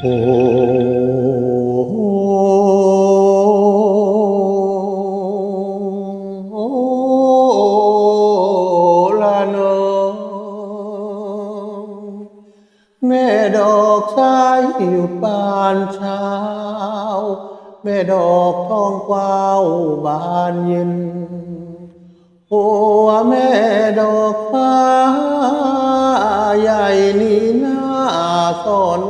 โอ้ละนองแม่ดอกสายหยุดบานเช้า แม่ดอกทองกวาวบานเย็น โอ้แม่ดอกฟ้าใหญ่นี่น้าสอนเร้น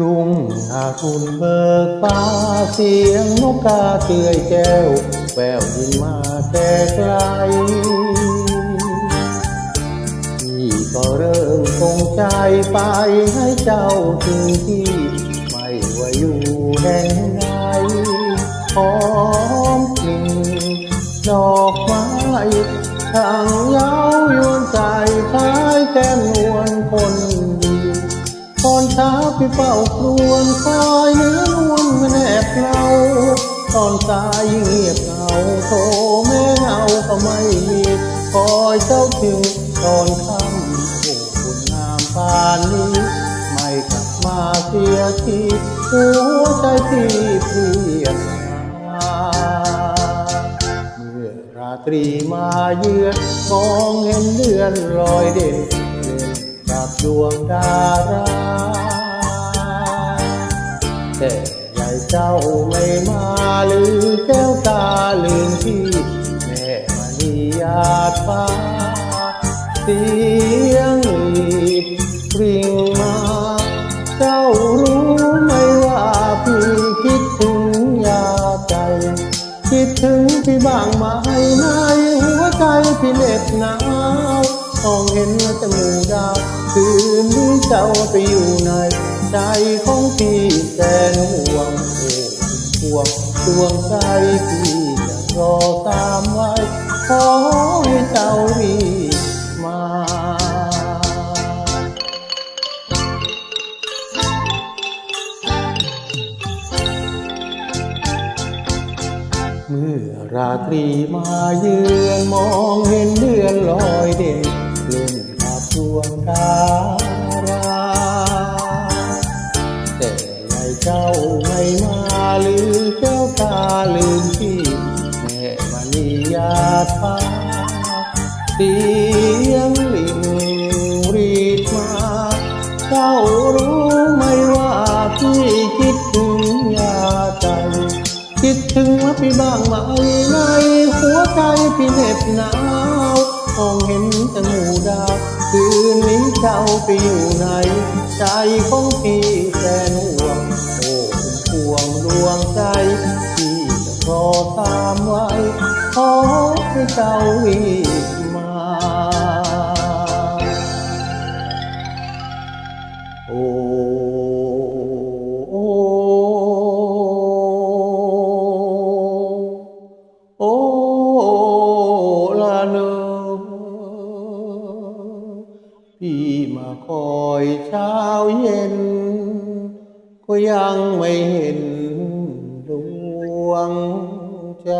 รุ่งอารุณเบิกฟ้าเสียงนกกาเตือยแก้วแววยินมาแต่ไกลพี่ก็เริ่มคงใจไปให้เจ้าถึงที่ ไม่ว่าอยู่แห่งใดหอมกลิ่นดอกไม้ทางยา เช้าพี่เฝ้าครวนคอยเนื้อนวลมันแอบเงาตอนสายยิ่งเงียบเหงาโทแม่เงาก็ไม่มีคอยเจ้าถึงตอนค่ำโอ้คุณงามปานนี้ ไม่กลับมาเสียทีหัวใจพี่เพียบหาเมื่อราตรีมาเยือนมองเห็นเดือนลอยเด่นเด่นกับดวงดารา แต่ใหญ่เจ้าไม่มาหรือแก้วตาลืมพี่แม่มานียาดฟ้าเสียงหลีดปริ่งมา เจ้ารู้ไหมว่าพี่คิดถึงยาใจ คิดถึงพี่บ้างไหมในหัวใจพี่เหน็บหนาวมองเห็นแต่หมู่ดาวคืนนี้เจ้าไปอยู่ใน ใจของพี่แสนห่วงโอ้ห่วงดวงใจพี่จะรอตามไว้ ขอให้เจ้ารีมาเมื่อราตรีมาเยือนมองเห็นเดือนลอยเด่นเล่นกับดวงดารา เจ้าไม่มาหรือแก้วตาลืมพี่แม่มานียาดฟ้าเสียงลิงรีดมา เจ้ารู้ไหมว่าพี่คิดถึงยาใจ คิดถึงว่าพี่บ้างไหมในหัวใจพี่เหน็บหนาวมองเห็นแต่หมู่ดาวคืนนี้เจ้าไปอยู่ไหน ใจของพี่แสนห่ว วงใจที่จะรอตามไว้ขอให้เจ้ารีบมา โอ้โอ้โอ้ละเนอพี่มาคอยเช้าเย็น ก็ยังไม่เห็น วงใจ